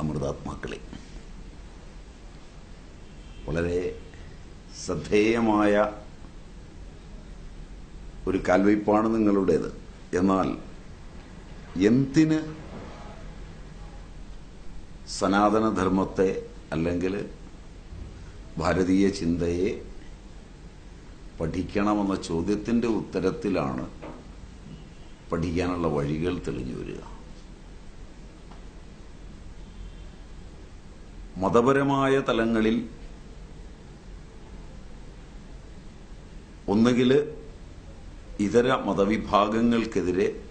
അമൃതാത്മാക്കളെ. വളരെ ശ്രദ്ധേയമായ ഒരു കാൽവയ്പ്പാണ് നിങ്ങളുടേത്. എന്നാൽ എന്തിന് സനാതനധർമ്മത്തെ അല്ലെങ്കിൽ ഭാരതീയ ചിന്തയെ പഠിക്കണമെന്ന ചോദ്യത്തിന്റെ ഉത്തരത്തിലാണ് പഠിക്കാനുള്ള വഴികൾ തെളിഞ്ഞു വരിക. മതപരമായ തലങ്ങളിൽ ഒന്നുകിൽ ഇതര മതവിഭാഗങ്ങൾക്കെതിരെ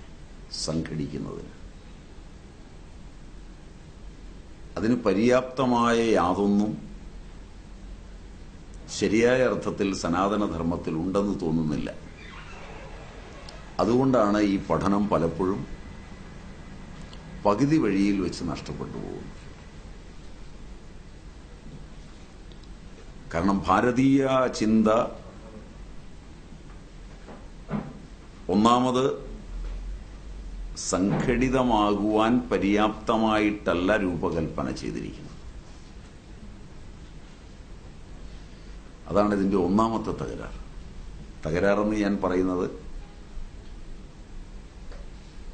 സംഘടിക്കുന്നതിന്. അതിന് പര്യാപ്തമായ യാതൊന്നും ശരിയായ അർത്ഥത്തിൽ സനാതനധർമ്മത്തിൽ ഉണ്ടെന്ന് തോന്നുന്നില്ല. അതുകൊണ്ടാണ് ഈ പഠനം പലപ്പോഴും പകുതി വഴിയിൽ വെച്ച് നഷ്ടപ്പെട്ടു പോകുന്നത്. കാരണം ഭാരതീയ ചിന്ത ഒന്നാമത് സംഘടിതമാകുവാൻ പര്യാപ്തമായിട്ടല്ല രൂപകൽപ്പന ചെയ്തിരിക്കുന്നത്. അതാണ് ഇതിന്റെ ഒന്നാമത്തെ തകരാർ. തകരാറെന്ന് ഞാൻ പറയുന്നത്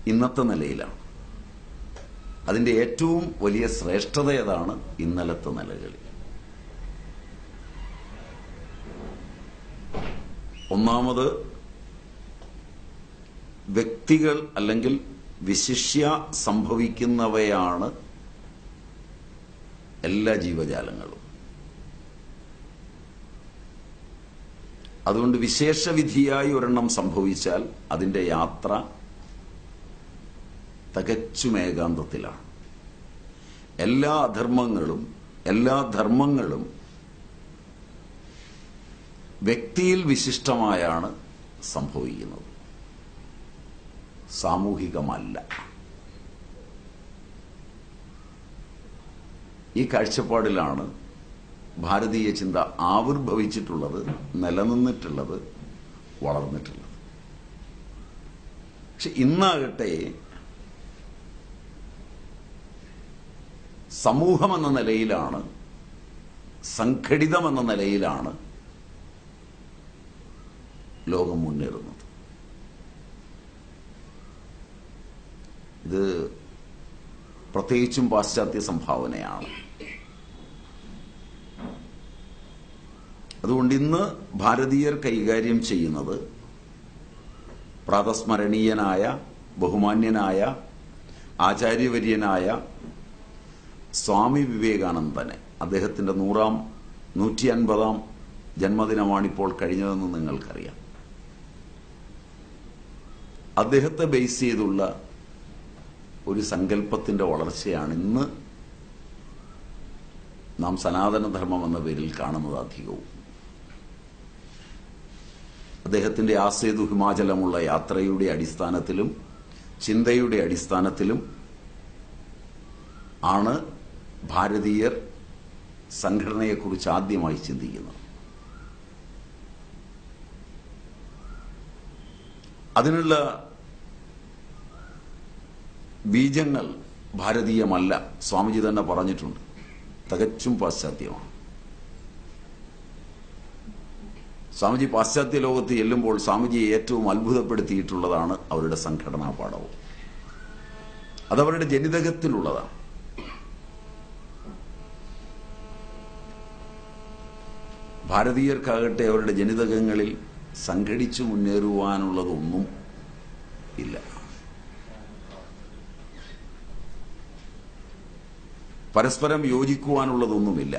ഇന്നത്തെ നിലയിലാണ്. അതിന്റെ ഏറ്റവും വലിയ ശ്രേഷ്ഠത ഏതാണ്? ഇന്നലത്തെ നിലകളിൽ. ഒന്നാമത് വ്യക്തികൾ അല്ലെങ്കിൽ വിശിഷ്യ സംഭവിക്കുന്നവയാണ് എല്ലാ ജീവജാലങ്ങളും. അതുകൊണ്ട് വിശേഷവിധിയായി ഒരെണ്ണം സംഭവിച്ചാൽ അതിന്റെ യാത്ര തികച്ചും ഏകാന്തത്തിലാണ്. എല്ലാ അധർമ്മങ്ങളും എല്ലാ ധർമ്മങ്ങളും വ്യക്തിയിൽ വിശിഷ്ടമായാണ് സംഭവിക്കുന്നത്. സാമൂഹികമല്ല. ഈ കാഴ്ചപ്പാടിലാണ് ഭാരതീയ ചിന്ത ആവിർഭവിച്ചിട്ടുള്ളത് നിലനിന്നിട്ടുള്ളത് വളർന്നിട്ടുള്ളത്. പക്ഷെ ഇന്നാകട്ടെ സമൂഹമെന്ന നിലയിലാണ് സംഘടിതമെന്ന നിലയിലാണ് ലോകം മുന്നേറുന്നത് ഇത് പ്രത്യേകിച്ചും പാശ്ചാത്യ സംഭാവനയാണ്. അതുകൊണ്ട് ഇന്ന് ഭാരതീയർ കൈകാര്യം ചെയ്യുന്നത് പ്രാതസ്മരണീയനായ ബഹുമാന്യനായ ആചാര്യവര്യനായ സ്വാമി വിവേകാനന്ദനെ അദ്ദേഹത്തിന്റെ നൂറാം നൂറ്റി അൻപതാം ജന്മദിനമാണിപ്പോൾ കഴിഞ്ഞതെന്ന് നിങ്ങൾക്കറിയാം. അദ്ദേഹത്തെ ബേസ് ചെയ്തുള്ള ഒരു സങ്കല്പത്തിന്റെ വളർച്ചയാണ് ഇന്ന് നാം സനാതനധർമ്മം എന്ന പേരിൽ കാണുന്നത് അധികവും. അദ്ദേഹത്തിന്റെ ആസേതു ഹിമാചലമുള്ള യാത്രയുടെ അടിസ്ഥാനത്തിലും ചിന്തയുടെ അടിസ്ഥാനത്തിലും ആണ് ഭാരതീയർ സംഘടനയെക്കുറിച്ച് ആദ്യമായി ചിന്തിക്കുന്നത്. അതിനുള്ള ബീജങ്ങൾ ഭാരതീയമല്ല. സ്വാമിജി തന്നെ പറഞ്ഞിട്ടുണ്ട്. തികച്ചും പാശ്ചാത്യമാണ്. സ്വാമിജി പാശ്ചാത്യ ലോകത്ത് ചെല്ലുമ്പോൾ സ്വാമിജിയെ ഏറ്റവും അത്ഭുതപ്പെടുത്തിയിട്ടുള്ളതാണ് അവരുടെ സംഘടനാ പാഠവും. അതവരുടെ ജനിതകത്തിലുള്ളതാണ്. ഭാരതീയർക്കാകട്ടെ അവരുടെ ജനിതകങ്ങളിൽ സംഘടിച്ചു മുന്നേറുവാനുള്ളതൊന്നും ഇല്ല. പരസ്പരം യോജിക്കുവാനുള്ളതൊന്നുമില്ല.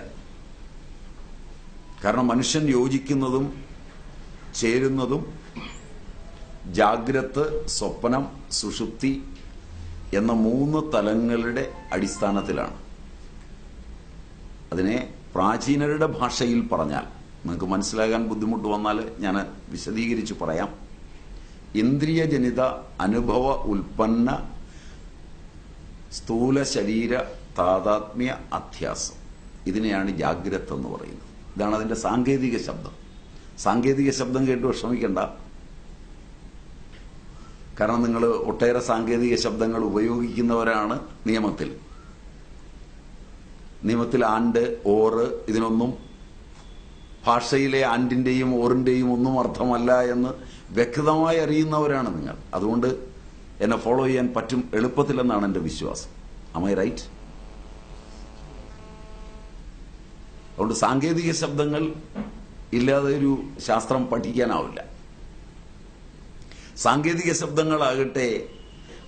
കാരണം മനുഷ്യൻ യോജിക്കുന്നതും ചേരുന്നതും ജാഗ്രത് സ്വപ്നം സുഷുപ്തി എന്ന മൂന്ന് തലങ്ങളുടെ അടിസ്ഥാനത്തിലാണ്. അതിനെ പ്രാചീനരുടെ ഭാഷയിൽ പറഞ്ഞാൽ നിങ്ങൾക്ക് മനസ്സിലാകാൻ ബുദ്ധിമുട്ട് വന്നാൽ ഞാൻ വിശദീകരിച്ച് പറയാം. ഇന്ദ്രിയജനിത അനുഭവ ഉൽപ്പന്ന സ്ഥൂല ശരീര താതാത്മ്യ അധ്യാസം. ഇതിനെയാണ് ജാഗ്രത എന്ന് പറയുന്നത്. ഇതാണ് അതിന്റെ സാങ്കേതിക ശബ്ദം. സാങ്കേതിക ശബ്ദം കേട്ട് വിഷമിക്കണ്ട. കാരണം നിങ്ങൾ ഒട്ടേറെ സാങ്കേതിക ശബ്ദങ്ങൾ ഉപയോഗിക്കുന്നവരാണ് നിയമത്തിൽ. നിയമത്തിൽ ആണ്ട് ഓറ് ഇതിനൊന്നും ഭാഷയിലെ ആൻഡിന്റെയും ഓറിന്റെയും ഒന്നും അർത്ഥമല്ല എന്ന് വ്യക്തമായി അറിയുന്നവരാണ് നിങ്ങൾ. അതുകൊണ്ട് എന്നെ ഫോളോ ചെയ്യാൻ പറ്റും എളുപ്പത്തിലെന്നാണ് എന്റെ വിശ്വാസം. അമൈ റൈറ്റ് അതുകൊണ്ട് സാങ്കേതിക ശബ്ദങ്ങൾ ഇല്ലാതെ ഒരു ശാസ്ത്രം പഠിക്കാനാവില്ല. സാങ്കേതിക ശബ്ദങ്ങളാകട്ടെ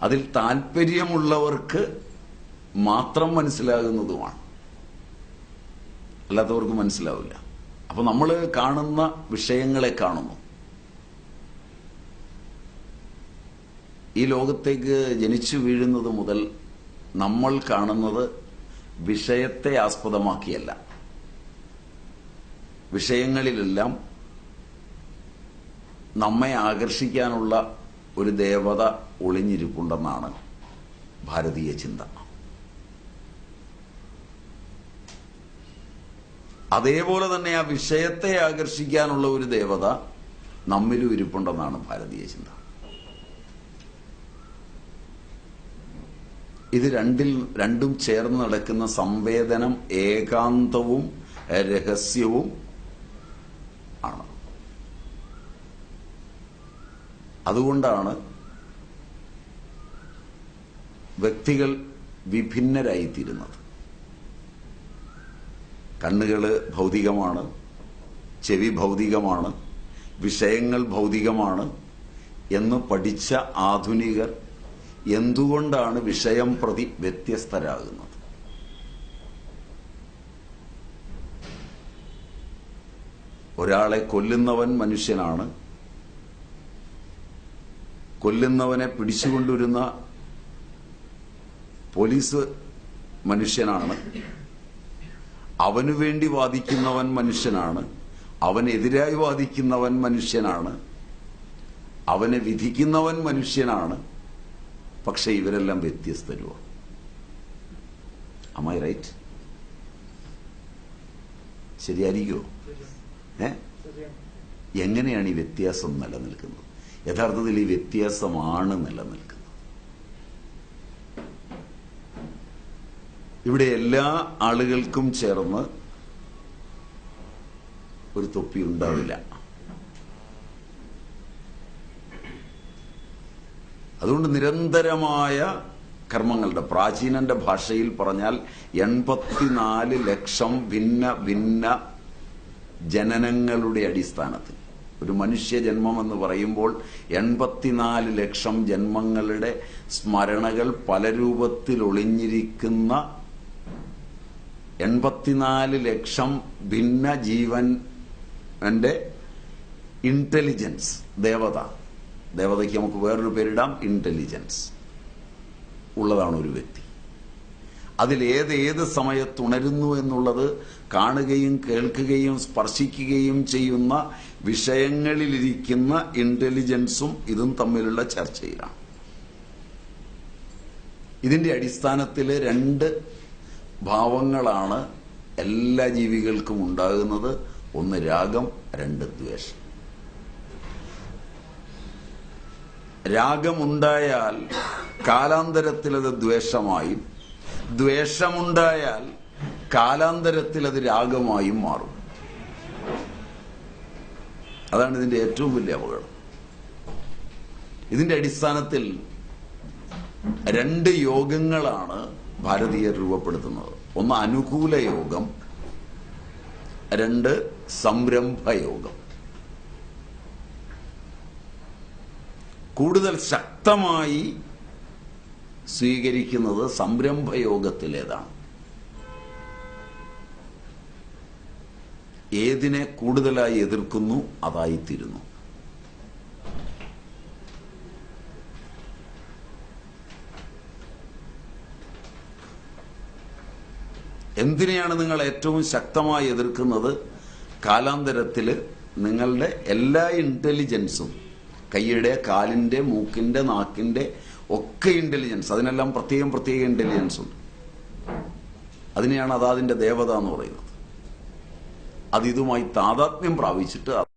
അതിൽ താല്പര്യമുള്ളവർക്ക് മാത്രം മനസ്സിലാകുന്നതുമാണ്. അല്ലാത്തവർക്ക് മനസ്സിലാവില്ല. അപ്പൊ നമ്മൾ കാണുന്ന വിഷയങ്ങളെ കാണുന്നു. ഈ ലോകത്തേക്ക് ജനിച്ചു വീഴുന്നത് മുതൽ നമ്മൾ കാണുന്നത് വിഷയത്തെ ആസ്പദമാക്കിയല്ല. വിഷയങ്ങളിലെല്ലാം നമ്മെ ആകർഷിക്കാനുള്ള ഒരു ദേവത ഒളിഞ്ഞിരിപ്പുണ്ടെന്നാണ് ഭാരതീയ ചിന്ത. അതേപോലെ തന്നെ ആ വിഷയത്തെ ആകർഷിക്കാനുള്ള ഒരു ദേവത നമ്മിലും ഇരിപ്പുണ്ടെന്നാണ് ഭാരതീയ ചിന്ത. ഇത് രണ്ടിൽ രണ്ടും ചേർന്ന് നടക്കുന്ന സംവേദനം ഏകാന്തവും രഹസ്യവും ആണ് അതുകൊണ്ടാണ് വ്യക്തികൾ വിഭിന്നരായിത്തീരുന്നത്. കണ്ണുകൾ ഭൗതികമാണ് ചെവി ഭൗതികമാണ് വിഷയങ്ങൾ ഭൗതികമാണ് എന്ന് പഠിച്ച ആധുനികർ എന്തുകൊണ്ടാണ് വിഷയം പ്രതി വ്യത്യസ്തരാകുന്നത്? ഒരാളെ കൊല്ലുന്നവൻ മനുഷ്യനാണ്. കൊല്ലുന്നവനെ പിടിച്ചുകൊണ്ടുവരുന്ന പോലീസ് മനുഷ്യനാണ്. അവനു വേണ്ടി വാദിക്കുന്നവൻ മനുഷ്യനാണ്. അവനെതിരായി വാദിക്കുന്നവൻ മനുഷ്യനാണ്. അവനെ വിധിക്കുന്നവൻ മനുഷ്യനാണ്. പക്ഷെ ഇവരെല്ലാം ശരിയായിരിക്കുമോ ഏ എങ്ങനെയാണ് ഈ വ്യത്യാസം നിലനിൽക്കുന്നത്? യഥാർത്ഥത്തിൽ ഈ വ്യത്യാസമാണ് നിലനിൽക്കുന്നത്. ഇവിടെ എല്ലാ ആളുകൾക്കും ചേർന്ന് ഒരു തൊപ്പി ഉണ്ടാവില്ല. അതുകൊണ്ട് നിരന്തരമായ കർമ്മങ്ങളുടെ പ്രാചീനന്റെ ഭാഷയിൽ പറഞ്ഞാൽ എൺപത്തിനാല് ലക്ഷം ഭിന്ന ഭിന്ന ജനനങ്ങളുടെ അടിസ്ഥാനത്തിൽ. ഒരു മനുഷ്യ ജന്മം എന്ന് പറയുമ്പോൾ എൺപത്തിനാല് ലക്ഷം ജന്മങ്ങളുടെ സ്മരണകൾ പല രൂപത്തിൽ ഒളിഞ്ഞിരിക്കുന്ന എൺപത്തിനാല് ലക്ഷം ഭിന്ന ജീവൻ എന്റെ ഇന്റലിജൻസ് ദേവത. ദേവതയ്ക്ക് നമുക്ക് വേറൊരു പേരിടാം ഇന്റലിജൻസ് ഉള്ളതാണ് ഒരു വ്യക്തി. അതിലേത് ഏത് സമയത്തുണരുന്നു എന്നുള്ളത് കാണുകയും കേൾക്കുകയും സ്പർശിക്കുകയും ചെയ്യുന്ന വിഷയങ്ങളിലിരിക്കുന്ന ഇന്റലിജൻസും ഇതും തമ്മിലുള്ള ചർച്ചയിലാണ്. ഇതിന്റെ അടിസ്ഥാനത്തിൽ രണ്ട് ഭാവങ്ങളാണ് എല്ലാ ജീവികൾക്കും ഉണ്ടാകുന്നത്. ഒന്ന് രാഗം രണ്ട് ദ്വേഷം. രാഗമുണ്ടായാൽ കാലാന്തരത്തിലത് ദ്വേഷമായും ദ്വേഷമുണ്ടായാൽ കാലാന്തരത്തിൽ അത് രാഗമായും മാറും. അതാണ് ഇതിന്റെ ഏറ്റവും വലിയ അപകടം. ഇതിന്റെ അടിസ്ഥാനത്തിൽ രണ്ട് യോഗങ്ങളാണ് ഭാരതീയർ രൂപപ്പെടുത്തുന്നത്. ഒന്ന് അനുകൂല യോഗം രണ്ട് സംരംഭയോഗം കൂടുതൽ ശക്തമായി സ്വീകരിക്കുന്നത് സംരംഭയോഗത്തിലേതാണ് ഏതിനെ കൂടുതലായി എതിർക്കുന്നു? അതായിത്തീരുന്നു. എന്തിനെയാണ് നിങ്ങൾ ഏറ്റവും ശക്തമായി എതിർക്കുന്നത്? കാലാന്തരത്തിൽ നിങ്ങളുടെ എല്ലാ ഇന്റലിജൻസും കൈയുടെ കാലിന്റെ മൂക്കിന്റെ നാക്കിന്റെ ഒക്കെ ഇന്റലിജൻസ് അതിനെല്ലാം പ്രത്യേകം പ്രത്യേക ഇന്റലിജൻസ് ഉണ്ട് അതിനെയാണ് അതാതിന്റെ ദേവത എന്ന് പറയുന്നത്. അത് ഇതുമായി താതാത്മ്യം പ്രാപിച്ചിട്ട്